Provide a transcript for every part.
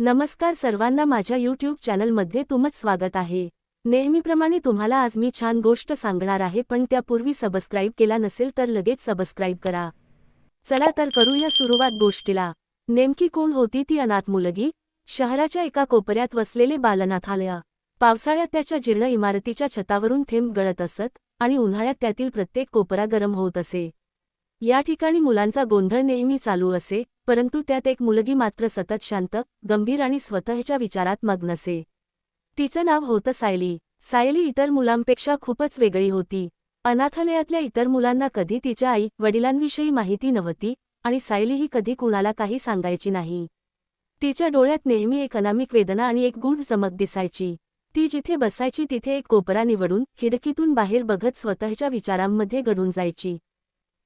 नमस्कार सर्वांना माझ्या यूट्यूब चॅनलमध्ये तुमच स्वागत आहे. नेहमीप्रमाणे तुम्हाला आज मी छान गोष्ट सांगणार आहे पण त्यापूर्वी सबस्क्राईब केला नसेल तर लगेच सबस्क्राईब करा. चला तर करूया सुरुवात गोष्टीला. नेमकी कोण होती ती अनाथ मुलगी? शहराच्या एका कोपऱ्यात वसलेले बालनाथालय. पावसाळ्यात त्याच्या जीर्ण इमारतीच्या छतावरून थेंब गळत असत आणि उन्हाळ्यात त्यातील प्रत्येक कोपरा गरम होत असे. या ठिकाणी मुलांचा गोंधळ नेहमी चालू असे परंतु त्यात एक मुलगी मात्र सतत शांत गंभीर आणि स्वतःच्या विचारात मग्न असे. तिचं नाव होतं सायली. सायली इतर मुलांपेक्षा खूपच वेगळी होती. अनाथालयातल्या इतर मुलांना कधी तिच्या आई वडिलांविषयी माहिती नव्हती आणि सायली ही कधी कुणाला काही सांगायची नाही. तिच्या डोळ्यात नेहमी एक अनामिक वेदना आणि एक गूढ चमक दिसायची. ती जिथे बसायची तिथे एक कोपरा निवडून खिडकीतून बाहेर बघत स्वतःच्या विचारांमध्ये घडून जायची.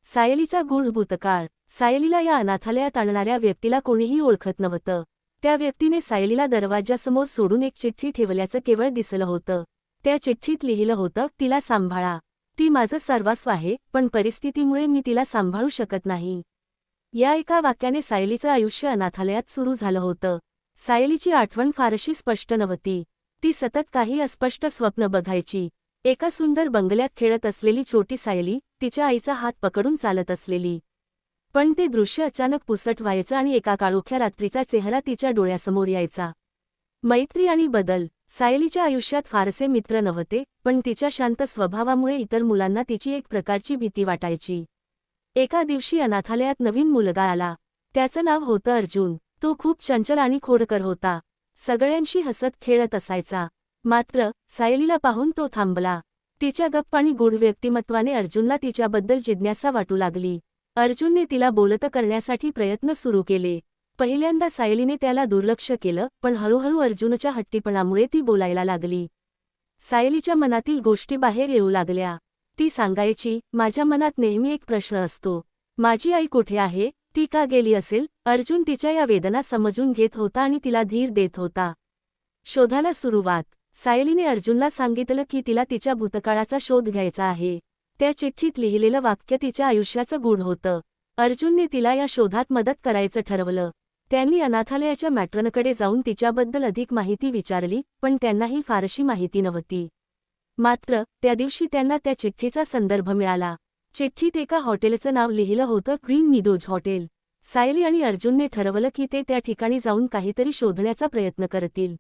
सायलीचा गूढ भूतकाळ. सायलीला या अनाथालयात आणणाऱ्या व्यक्तीला कोणीही ओळखत नव्हतं. त्या व्यक्तीने सायलीला दरवाजासमोर सोडून एक चिठ्ठी ठेवल्याचं केवळ दिसलं होतं. त्या चिठ्ठीत लिहिलं होतं तिला सांभाळा. ती माझं सर्वस्व आहे पण परिस्थितीमुळे मी तिला सांभाळू शकत नाही. या एका वाक्याने सायलीचं आयुष्य अनाथालयात सुरू झालं होतं. सायलीची आठवण फारशी स्पष्ट नव्हती. ती सतत काही अस्पष्ट स्वप्न बघायची. एका सुंदर बंगल्यात खेळत असलेली छोटी सायली तिच्या आईचा हात पकडून चालत असलेली. पण ते दृश्य अचानक पुसट व्हायचं आणि एका काळोख्या रात्रीचा चेहरा तिच्या डोळ्यासमोर यायचा. मैत्री आणि बदल. सायलीच्या आयुष्यात फारसे मित्र नव्हते पण तिच्या शांत स्वभावामुळे इतर मुलांना तिची एक प्रकारची भीती वाटायची. एका दिवशी अनाथालयात नवीन मुलगा आला. त्याचं नाव होतं अर्जुन. तो खूप चंचल आणि खोडकर होता. सगळ्यांशी हसत खेळत असायचा. मात्र सायलीला पाहून तो थांबला. तिच्या गप्प आणि गूढ व्यक्तिमत्वाने अर्जुनला तिच्याबद्दल जिज्ञासा वाटू लागली. अर्जुनने तिला बोलत करण्यासाठी प्रयत्न सुरू केले. पहिल्यांदा सायलीने त्याला दुर्लक्ष केलं पण हळूहळू अर्जुनच्या हट्टीपणामुळे ती बोलायला लागली. सायलीच्या मनातील गोष्टी बाहेर येऊ लागल्या. ती सांगायची माझ्या मनात नेहमी एक प्रश्न असतो. माझी आई कुठे आहे? ती का गेली असेल? अर्जुन तिच्या या वेदना समजून घेत होता आणि तिला धीर देत होता. शोधाला सुरुवात. सायलीने अर्जुनला सांगितलं की तिला तिच्या भूतकाळाचा शोध घ्यायचा आहे. त्या चिठ्ठीत लिहिलेलं वाक्य तिच्या आयुष्याचं गूढ होतं. अर्जुनने तिला या शोधात मदत करायचं ठरवलं. त्यांनी अनाथालयाच्या मॅट्रनकडे जाऊन तिच्याबद्दल अधिक माहिती विचारली पण त्यांनाही फारशी माहिती नव्हती. मात्र त्या दिवशी त्यांना त्या चिठ्ठीचा संदर्भ मिळाला. चिठ्ठीत एका हॉटेलचं नाव लिहिलं होतं ग्रीन मिडोज हॉटेल. सायली आणि अर्जुनने ठरवलं की ते त्या ठिकाणी जाऊन काहीतरी शोधण्याचा प्रयत्न करतील.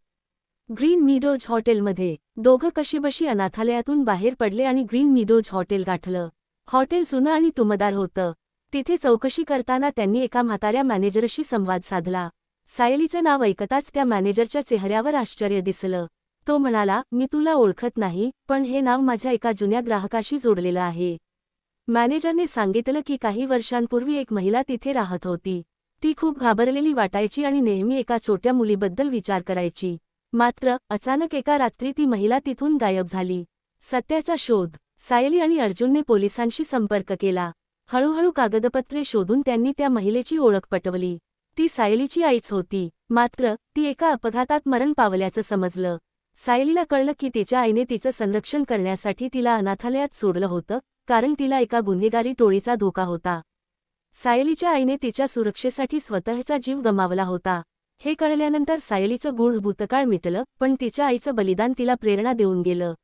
ग्रीन मिडोज हॉटेलमध्ये दोघं कशीबशी अनाथालयातून बाहेर पडले आणि ग्रीन मिडोज हॉटेल गाठलं. हॉटेल जुनं आणि टुमदार होतं. तिथे चौकशी करताना त्यांनी एका म्हाताऱ्या मॅनेजरशी संवाद साधला. सायलीचं नाव ऐकताच त्या मॅनेजरच्या चेहऱ्यावर आश्चर्य दिसलं. तो म्हणाला मी तुला ओळखत नाही पण हे नाव माझ्या एका जुन्या ग्राहकाशी जोडलेलं आहे. मॅनेजरने सांगितलं की काही वर्षांपूर्वी एक महिला तिथे राहत होती. ती खूप घाबरलेली वाटायची आणि नेहमी एका छोट्या मुलीबद्दल विचार करायची. मात्र अचानक एका रात्री ती महिला तिथून गायब झाली. सत्याचा शोध. सायली आणि अर्जुनने पोलिसांशी संपर्क केला. हळूहळू कागदपत्रे शोधून त्यांनी त्या महिलेची ओळख पटवली. ती सायलीची आईच होती. मात्र ती एका अपघातात मरण पावल्याचं समजलं. सायलीला कळलं की तिच्या आईने तिचं संरक्षण करण्यासाठी तिला अनाथालयात सोडलं होतं कारण तिला एका गुन्हेगारी टोळीचा धोका होता. सायलीच्या आईने तिच्या सुरक्षेसाठी स्वतःचा जीव गमावला होता. हे कळल्यानंतर सायलीचं गूढ भूतकाळ मिटलं पण तिच्या आईचं बलिदान तिला प्रेरणा देऊन गेलं.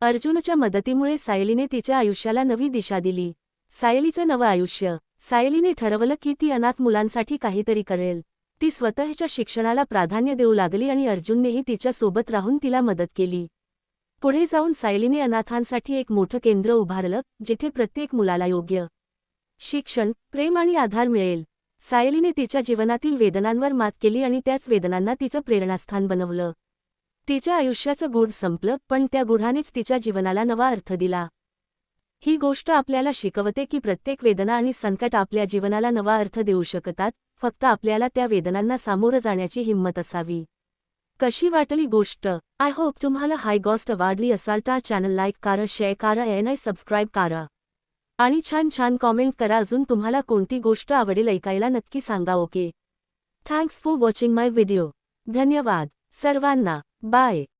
अर्जुनच्या मदतीमुळे सायलीने तिच्या आयुष्याला नवी दिशा दिली. सायलीचं नवं आयुष्य. सायलीने ठरवलं की ती अनाथ मुलांसाठी काहीतरी करेल. ती स्वतःच्या शिक्षणाला प्राधान्य देऊ लागली आणि अर्जुननेही तिच्या सोबत राहून तिला मदत केली. पुढे जाऊन सायलीने अनाथांसाठी एक मोठं केंद्र उभारलं जिथे प्रत्येक मुलाला योग्य शिक्षण प्रेम आणि आधार मिळेल. सायलीने तिच्या जीवनातील वेदनांवर मात केली आणि त्याच वेदनांना तिचं प्रेरणास्थान बनवलं. तिच्या आयुष्याचं गूढ संपलं पण त्या गुढानेच तिच्या जीवनाला नवा अर्थ दिला. ही गोष्ट आपल्याला शिकवते की प्रत्येक वेदना आणि संकट आपल्या जीवनाला नवा अर्थ देऊ शकतात फक्त आपल्याला त्या वेदनांना सामोरं जाण्याची हिंमत असावी. कशी वाटली गोष्ट? आय होप तुम्हाला हाय गोष्ट वाढली असाल तर चॅनल लाईक करा शेअर करा आय सबस्क्राईब करा. आणि छान छान कॉमेंट करा. अजून तुम्हाला कोणती गोष्ट आवडेल ऐकायला नक्की सांगा okay thanks for watching my video धन्यवाद. सर्वांना. बाय